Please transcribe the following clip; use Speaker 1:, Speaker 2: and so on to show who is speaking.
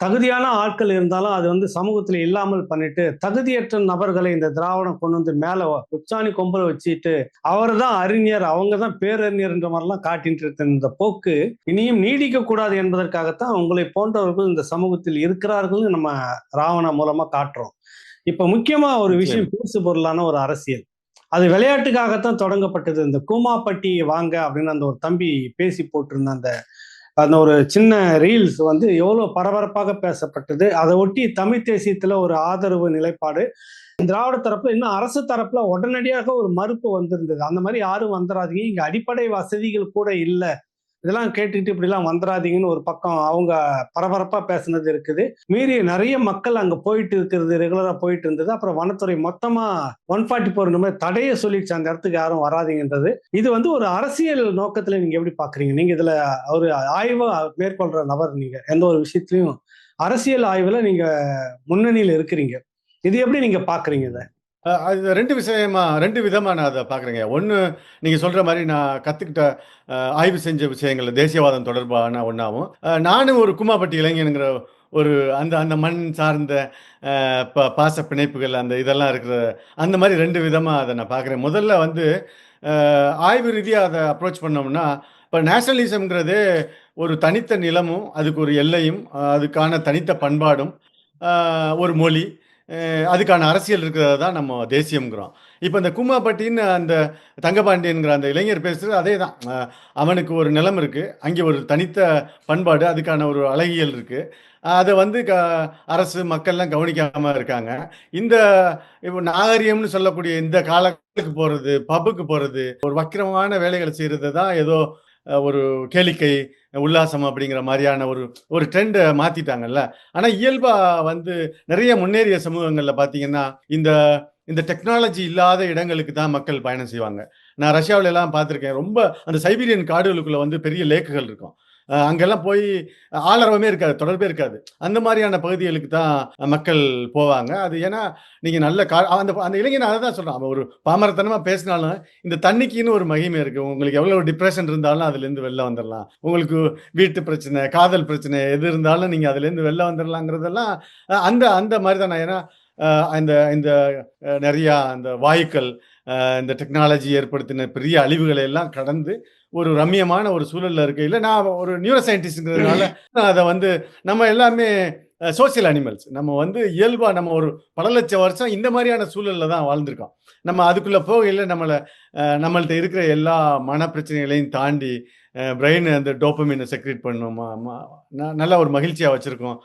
Speaker 1: தகுதியான ஆட்கள் இருந்தாலும் அது வந்து சமூகத்துல இல்லாமல் பண்ணிட்டு தகுதியற்ற நபர்களை இந்த திராவிடம் கொண்டு வந்து மேல உச்சாணி கொம்பல வச்சுட்டு அவர் தான் அறிஞர் அவங்க தான் பேரறிஞர்ன்ற மாதிரிலாம் காட்டிட்டு இருக்க இந்த போக்கு இனியும் நீடிக்க கூடாது என்பதற்காகத்தான் உங்களை போன்றவர்கள் இந்த சமூகத்தில் இருக்கிறார்கள் நம்ம ராவணா மூலமா காட்டுறோம். இப்ப முக்கியமா ஒரு விஷயம் பேசு பொருளான ஒரு அரசியல். அது விளையாட்டுக்காகத்தான் தொடங்கப்பட்டது. இந்த கூமாப்பட்டி வாங்க அப்படின்னு அந்த ஒரு தம்பி பேசி போட்டிருந்த அந்த அந்த ஒரு சின்ன ரீல்ஸ் வந்து எவ்வளோ பரபரப்பாக பேசப்பட்டது அதை ஒட்டி தமிழ் தேசியத்தில் ஒரு ஆதரவு நிலைப்பாடு. திராவிட தரப்புல இன்னும் அரசு தரப்புல உடனடியாக ஒரு மறுப்பு வந்திருந்தது. அந்த மாதிரி யாரும் வந்துடாதீங்க இங்க அடிப்படை வசதிகள் கூட இல்லை. இதெல்லாம் கேட்டுக்கிட்டு இப்படிலாம் வந்துடாதீங்கன்னு ஒரு பக்கம் அவங்க பரபரப்பாக பேசுனது இருக்குது. மீறி நிறைய மக்கள் அங்கே போயிட்டு இருக்கிறது ரெகுலராக போயிட்டு இருந்தது. அப்புறம் வனத்துறை மொத்தமாக ஒன் ஃபார்ட்டி ஃபோர் நம்ம தடையை சொல்லிடுச்சு. அந்த இடத்துக்கு யாரும் வராதீங்கன்றது. இது வந்து ஒரு அரசியல் நோக்கத்தில் நீங்கள் எப்படி பார்க்குறீங்க நீங்கள் இதில் ஒரு ஆய்வை மேற்கொள்கிற நபர் நீங்கள் எந்த ஒரு விஷயத்துலையும் அரசியல் ஆய்வில் நீங்கள் முன்னணியில் இருக்கிறீங்க. இது எப்படி நீங்கள் பார்க்குறீங்க இதை?
Speaker 2: அது ரெண்டு விஷயமா ரெண்டு விதமா நான் அதை பார்க்குறேங்க ஒன்று நீங்கள் சொல்கிற மாதிரி நான் கற்றுக்கிட்ட ஆய்வு செஞ்ச விஷயங்கள் தேசியவாதம் தொடர்பான ஒன்றாவும் நானும் ஒரு குமாப்பட்டி இளைஞனுங்கிற ஒரு அந்த அந்த மண் சார்ந்த ப பாச பிணைப்புகள் அந்த இதெல்லாம் இருக்கிற அந்த மாதிரி ரெண்டு விதமாக அதை நான் பார்க்குறேன் முதல்ல வந்து ஆய்வு ரீதியாக அதை அப்ரோச் பண்ணோம்னா இப்போ நேஷனலிசம்ங்கிறது ஒரு தனித்த நிலமும் அதுக்கு ஒரு எல்லையும் அதுக்கான தனித்த பண்பாடும் ஒரு மொழி அதுக்கான அரசியல் இருக்கிறது தான் நம்ம தேசியம்ங்கிறோம். இப்போ இந்த கும்மாப்பட்டின்னு அந்த தங்கபாண்டியன்கிற அந்த இளைஞர் பேசுறது அதே தான் அவனுக்கு ஒரு நிலம் இருக்குது அங்கே ஒரு தனித்த பண்பாடு அதுக்கான ஒரு அழகியல் இருக்குது அதை வந்து க அரசு மக்கள்லாம் கவனிக்காமல் இருக்காங்க. இந்த இப்போ நாகரிகம்னு சொல்லக்கூடிய இந்த காலத்துக்கு போகிறது பப்புக்கு போகிறது ஒரு வக்கிரமான வேலைகளை செய்கிறது தான் ஏதோ ஒரு கேளிக்கை உல்லாசம் அப்படிங்கிற மாதிரியான ஒரு ஒரு ட்ரெண்டை மாற்றிட்டாங்கல்ல ஆனால் இயல்பாக வந்து நிறைய முன்னேறிய சமூகங்கள்ல பாத்தீங்கன்னா இந்த இந்த டெக்னாலஜி இல்லாத இடங்களுக்கு தான் மக்கள் பயணம் செய்வாங்க. நான் ரஷ்யாவிலலாம் எல்லாம் பார்த்துருக்கேன் ரொம்ப அந்த சைபீரியன் காடுகளுக்குள்ள வந்து பெரிய லேக்குகள் இருக்கும். அங்கெல்லாம் போய் ஆளரவமே இருக்காது தொடர்பே இருக்காது. அந்த மாதிரியான பகுதிகளுக்கு தான் மக்கள் போவாங்க. அது ஏன்னா நீங்க நல்ல கா அந்த அந்த இளைஞன் அதை தான் சொல்றான். அவன் ஒரு பாமரத்தனமா பேசினாலும் இந்த தண்ணிக்குன்னு ஒரு மகிமை இருக்கு. உங்களுக்கு எவ்வளவு டிப்ரெஷன் இருந்தாலும் அதுல இருந்து வெளில வந்துடலாம் உங்களுக்கு வீட்டு பிரச்சனை காதல் பிரச்சனை எது இருந்தாலும் நீங்க அதுல இருந்து வெளில வந்துடலாங்கிறதெல்லாம் அந்த அந்த மாதிரி தான் நான் ஏன்னா இந்த அந்த இந்த நிறையா அந்த வாயுக்கள் இந்த டெக்னாலஜி ஏற்படுத்தின பெரிய அழிவுகளை எல்லாம் கடந்து ஒரு ரம்மியமான ஒரு சூழலில் இருக்கையில் நான் ஒரு நியூரோ சயின்டிஸ்ட்ங்கிறதுனால நான் அதை வந்து நம்ம எல்லாமே சோசியல் அனிமல்ஸ் நம்ம வந்து இயல்பாக நம்ம ஒரு பல லட்சம் வருஷம் இந்த மாதிரியான சூழலில் தான் வாழ்ந்திருக்கோம். நம்ம அதுக்குள்ளே போகையில் நம்மளை நம்மள்கிட்ட நம்மள்ட்ட இருக்கிற எல்லா மன பிரச்சனைகளையும் தாண்டி பிரெயின் அந்த டோப்பமீனை செக்ரேட் பண்ணும் நல்ல ஒரு மகிழ்ச்சியாக வச்சுருக்கோம்.